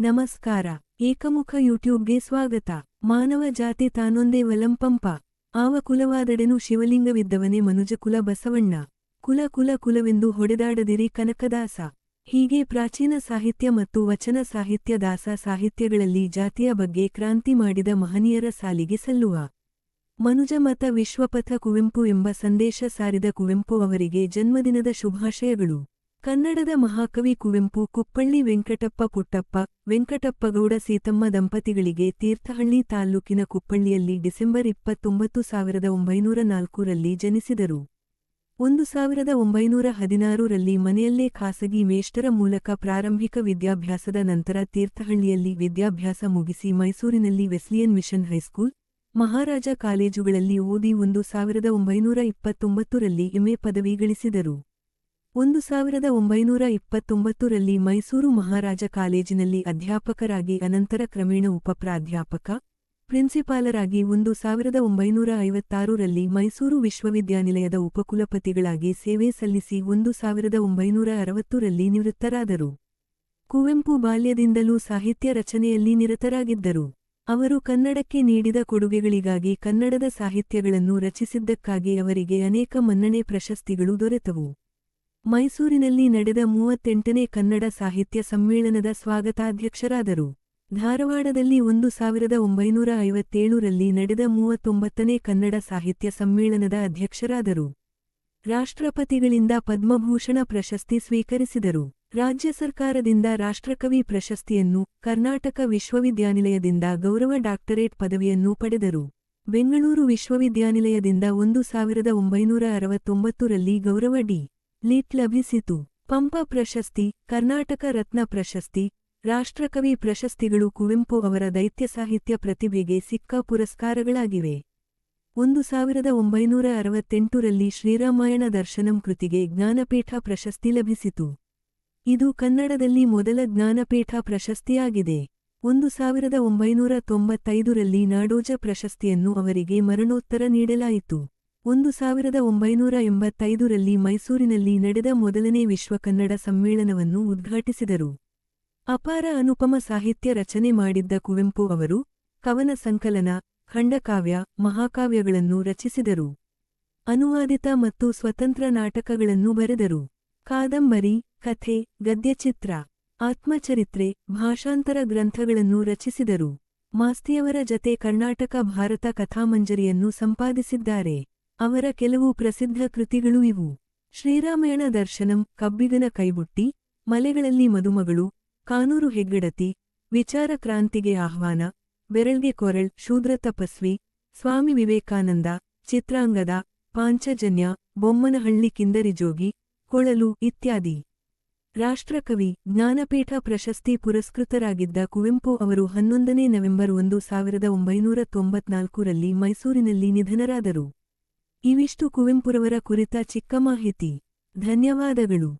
ನಮಸ್ಕಾರ. ಏಕಮುಖ ಯೂಟ್ಯೂಬ್ಗೆ ಸ್ವಾಗತ. ಮಾನವ ಜಾತಿ ತಾನೊಂದೇ ವಲಂಪಂಪ. ಆವ ಕುಲವಾದಡೆನು ಶಿವಲಿಂಗವಿದ್ದವನೇ ಮನುಜ ಕುಲ ಬಸವಣ್ಣ. ಕುಲ ಕುಲ ಕುಲವೆಂದು ಹೊಡೆದಾಡದಿರಿ ಕನಕದಾಸ. ಹೀಗೆ ಪ್ರಾಚೀನ ಸಾಹಿತ್ಯ ಮತ್ತು ವಚನ ಸಾಹಿತ್ಯ ದಾಸ ಸಾಹಿತ್ಯಗಳಲ್ಲಿ ಜಾತಿಯ ಬಗ್ಗೆ ಕ್ರಾಂತಿ ಮಾಡಿದ ಮಹನೀಯರ ಸಾಲಿಗೆ ಸಲ್ಲುವ. ಮನುಜ ಮತ ವಿಶ್ವಪಥ ಕುವೆಂಪು ಎಂಬ ಸಂದೇಶ ಸಾರಿದ ಕುವೆಂಪು ಅವರಿಗೆ ಜನ್ಮದಿನದ ಶುಭಾಶಯಗಳು. ಕನ್ನಡದ ಮಹಾಕವಿ ಕುವೆಂಪು ಕುಪ್ಪಳ್ಳಿ ವೆಂಕಟಪ್ಪ ಪುಟ್ಟಪ್ಪ, ವೆಂಕಟಪ್ಪಗೌಡ ಸೀತಮ್ಮ ದಂಪತಿಗಳಿಗೆ ತೀರ್ಥಹಳ್ಳಿ ತಾಲ್ಲೂಕಿನ ಕುಪ್ಪಳ್ಳಿಯಲ್ಲಿ ಡಿಸೆಂಬರ್ ಇಪ್ಪತ್ತೊಂಬತ್ತು ಸಾವಿರದ ಒಂಬೈನೂರ ನಾಲ್ಕರಲ್ಲಿ ಜನಿಸಿದರು. ಒಂದು ಸಾವಿರದ ಒಂಬೈನೂರ ಹದಿನಾರರಲ್ಲಿ ಮನೆಯಲ್ಲೇ ಖಾಸಗಿ ಮೇಷ್ಟರ ಮೂಲಕ ಪ್ರಾರಂಭಿಕ ವಿದ್ಯಾಭ್ಯಾಸದ ನಂತರ ತೀರ್ಥಹಳ್ಳಿಯಲ್ಲಿ ವಿದ್ಯಾಭ್ಯಾಸ ಮುಗಿಸಿ ಮೈಸೂರಿನಲ್ಲಿ ವೆಸ್ಲಿಯನ್ ಮಿಷನ್ ಹೈಸ್ಕೂಲ್, ಮಹಾರಾಜ ಕಾಲೇಜುಗಳಲ್ಲಿ ಓದಿ ಒಂದು ಸಾವಿರದ ಒಂಬೈನೂರ ಇಪ್ಪತ್ತೊಂಬತ್ತರಲ್ಲಿ ಎಂಎ ಪದವಿ ಗಳಿಸಿದರು. ಒಂದು ಸಾವಿರದ ಒಂಬೈನೂರ ಇಪ್ಪತ್ತೊಂಬತ್ತರಲ್ಲಿ ಮೈಸೂರು ಮಹಾರಾಜ ಕಾಲೇಜಿನಲ್ಲಿ ಅಧ್ಯಾಪಕರಾಗಿ ಅನಂತರ ಕ್ರಮೇಣ ಉಪಪ್ರಾಧ್ಯಾಪಕ ಪ್ರಿನ್ಸಿಪಾಲರಾಗಿ ಒಂದು ಸಾವಿರದ ಒಂಬೈನೂರ ಐವತ್ತಾರರಲ್ಲಿ ಮೈಸೂರು ವಿಶ್ವವಿದ್ಯಾನಿಲಯದ ಉಪಕುಲಪತಿಗಳಾಗಿ ಸೇವೆ ಸಲ್ಲಿಸಿ ಒಂದು ಸಾವಿರದ ಒಂಬೈನೂರ ಅರವತ್ತರಲ್ಲಿ ನಿವೃತ್ತರಾದರು. ಕುವೆಂಪು ಬಾಲ್ಯದಿಂದಲೂ ಸಾಹಿತ್ಯ ರಚನೆಯಲ್ಲಿ ನಿರತರಾಗಿದ್ದರು. ಅವರು ಕನ್ನಡಕ್ಕೆ ನೀಡಿದ ಕೊಡುಗೆಗಳಿಗಾಗಿ ಕನ್ನಡದ ಸಾಹಿತ್ಯಗಳನ್ನು ರಚಿಸಿದ್ದಕ್ಕಾಗಿ ಅವರಿಗೆ ಅನೇಕ ಮನ್ನಣೆ ಪ್ರಶಸ್ತಿಗಳು ದೊರೆತವು. ಮೈಸೂರಿನಲ್ಲಿ ನಡೆದ ಮೂವತ್ತೆಂಟನೇ ಕನ್ನಡ ಸಾಹಿತ್ಯ ಸಮ್ಮೇಳನದ ಸ್ವಾಗತಾಧ್ಯಕ್ಷರಾದರು. ಧಾರವಾಡದಲ್ಲಿ ಒಂದು ಸಾವಿರದ ಒಂಬೈನೂರ ಐವತ್ತೇಳರಲ್ಲಿ ನಡೆದ ಮೂವತ್ತೊಂಬತ್ತನೇ ಕನ್ನಡ ಸಾಹಿತ್ಯ ಸಮ್ಮೇಳನದ ಅಧ್ಯಕ್ಷರಾದರು. ರಾಷ್ಟ್ರಪತಿಗಳಿಂದ ಪದ್ಮಭೂಷಣ ಪ್ರಶಸ್ತಿ ಸ್ವೀಕರಿಸಿದರು. ರಾಜ್ಯ ಸರ್ಕಾರದಿಂದ ರಾಷ್ಟ್ರಕವಿ ಪ್ರಶಸ್ತಿಯನ್ನು ಕರ್ನಾಟಕ ವಿಶ್ವವಿದ್ಯಾನಿಲಯದಿಂದ ಗೌರವ ಡಾಕ್ಟರೇಟ್ ಪದವಿಯನ್ನು ಪಡೆದರು. ಬೆಂಗಳೂರು ವಿಶ್ವವಿದ್ಯಾನಿಲಯದಿಂದ ಒಂದು ಸಾವಿರದ ಒಂಬೈನೂರ ಅರವತ್ತೊಂಬತ್ತರಲ್ಲಿ ಗೌರವ ಡಿ. ಲಿಟ್ ಲಭಿಸಿತು. ಪಂಪ ಪ್ರಶಸ್ತಿ, ಕರ್ನಾಟಕ ರತ್ನ ಪ್ರಶಸ್ತಿ, ರಾಷ್ಟ್ರಕವಿ ಪ್ರಶಸ್ತಿಗಳು ಕುವೆಂಪು ಅವರ ದೈತ್ಯ ಸಾಹಿತ್ಯ ಪ್ರತಿಭೆಗೆ ಸಿಕ್ಕ ಪುರಸ್ಕಾರಗಳಾಗಿವೆ. ಒಂದು ಸಾವಿರದ ಒಂಬೈನೂರ ಅರವತ್ತೆಂಟರಲ್ಲಿ ಶ್ರೀರಾಮಾಯಣ ದರ್ಶನಂ ಕೃತಿಗೆ ಜ್ಞಾನಪೀಠ ಪ್ರಶಸ್ತಿ ಲಭಿಸಿತು. ಇದು ಕನ್ನಡದಲ್ಲಿ ಮೊದಲ ಜ್ಞಾನಪೀಠ ಪ್ರಶಸ್ತಿಯಾಗಿದೆ. ಒಂದು ಸಾವಿರದ ಒಂಬೈನೂರ ತೊಂಬತ್ತೈದರಲ್ಲಿ ನಾಡೋಜ ಪ್ರಶಸ್ತಿಯನ್ನು ಅವರಿಗೆ ಮರಣೋತ್ತರ ನೀಡಲಾಯಿತು. ಒಂದು ಸಾವಿರದ ಒಂಬೈನೂರ ಎಂಬತ್ತೈದರಲ್ಲಿ ಮೈಸೂರಿನಲ್ಲಿ ನಡೆದ ಮೊದಲನೇ ವಿಶ್ವ ಕನ್ನಡ ಸಮ್ಮೇಳನವನ್ನು ಉದ್ಘಾಟಿಸಿದರು. ಅಪಾರ ಅನುಪಮ ಸಾಹಿತ್ಯ ರಚನೆ ಮಾಡಿದ್ದ ಕುವೆಂಪು ಅವರು ಕವನ ಸಂಕಲನ, ಖಂಡಕಾವ್ಯ, ಮಹಾಕಾವ್ಯಗಳನ್ನು ರಚಿಸಿದರು. ಅನುವಾದಿತ ಮತ್ತು ಸ್ವತಂತ್ರ ನಾಟಕಗಳನ್ನು ಬರೆದರು. ಕಾದಂಬರಿ, ಕಥೆ, ಗದ್ಯಚಿತ್ರ, ಆತ್ಮಚರಿತ್ರೆ, ಭಾಷಾಂತರ ಗ್ರಂಥಗಳನ್ನು ರಚಿಸಿದರು. ಮಾಸ್ತಿಯವರ ಜತೆ ಕರ್ನಾಟಕ ಭಾರತ ಕಥಾಮಂಜರಿಯನ್ನು ಸಂಪಾದಿಸಿದ್ದಾರೆ. ಅವರ ಕೆಲವು ಪ್ರಸಿದ್ಧ ಕೃತಿಗಳು ಇವು. ಶ್ರೀರಾಮಾಯಣ ದರ್ಶನಂ, ಕಬ್ಬಿಗನ ಕೈಬುಟ್ಟಿ, ಮಲೆಗಳಲ್ಲಿ ಮದುಮಗಳು, ಕಾನೂರು ಹೆಗ್ಗಡತಿ, ವಿಚಾರ ಕ್ರಾಂತಿಗೆ ಆಹ್ವಾನ, ಬೆರಳ್ಗೆ ಕೊರಳ್, ಶೂದ್ರ ತಪಸ್ವಿ, ಸ್ವಾಮಿ ವಿವೇಕಾನಂದ, ಚಿತ್ರಾಂಗದ, ಪಾಂಚಜನ್ಯ, ಬೊಮ್ಮನಹಳ್ಳಿ ಕಿಂದರಿಜೋಗಿ, ಕೊಳಲು ಇತ್ಯಾದಿ. ರಾಷ್ಟ್ರಕವಿ, ಜ್ಞಾನಪೀಠ ಪ್ರಶಸ್ತಿ ಪುರಸ್ಕೃತರಾಗಿದ್ದ ಕುವೆಂಪು ಅವರು ಹನ್ನೊಂದನೇ ನವೆಂಬರ್ ಒಂದು ಸಾವಿರದ ಮೈಸೂರಿನಲ್ಲಿ ನಿಧನರಾದರು. ಇವಿಷ್ಟು ಕುವೆಂಪುರವರ ಕುರಿತ ಚಿಕ್ಕ ಮಾಹಿತಿ ಧನ್ಯವಾದಗಳು.